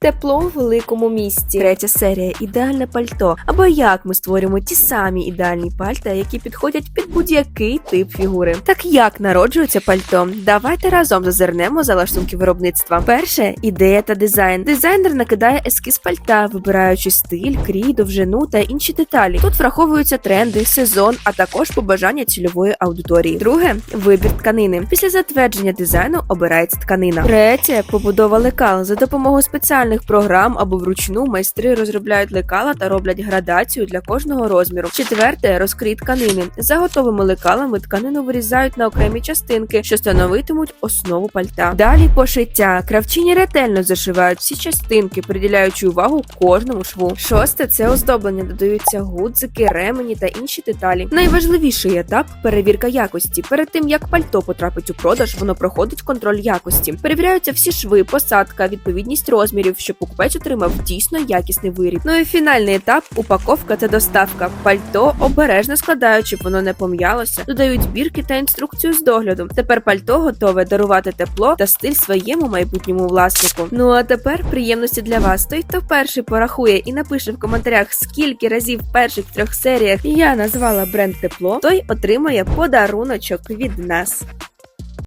Тепло у великому місті. Третя серія ідеальне пальто. Або як ми створюємо ті самі ідеальні пальта, які підходять під будь-який тип фігури. Так як народжується пальто? Давайте разом зазирнемо за лаштунки виробництва. Перше ідея та дизайн. Дизайнер накидає ескіз пальта, вибираючи стиль, крій, довжину та інші деталі. Тут враховуються тренди, сезон, а також побажання цільової аудиторії. Друге вибір тканини. Після затвердження дизайну обирається тканина. Третє побудова лекал за допомогою спеціальних програм або вручну майстри розробляють лекала та роблять градацію для кожного розміру. Четверте розкрій тканини. За готовими лекалами тканину вирізають на окремі частинки, що становитимуть основу пальта. Далі пошиття. Кравчині ретельно зашивають всі частинки, приділяючи увагу кожному шву. Шосте це оздоблення. Додаються гудзики, ремені та інші деталі. Найважливіший етап перевірка якості. Перед тим як пальто потрапить у продаж, воно проходить контроль якості. Перевіряються всі шви, посадка, відповідність розмірів, щоб покупець отримав дійсно якісний виріб. Ну і фінальний етап упаковка та доставка. Пальто обережно складають, щоб воно не пом'ялося. Додають бірки та інструкцію з догляду. Тепер пальто готове дарувати тепло та стиль своєму майбутньому власнику. Ну а тепер приємності для вас. Той, хто перший порахує і напише в коментарях, скільки разів в перших трьох серіях я назвала бренд тепло, той отримає подаруночок від нас.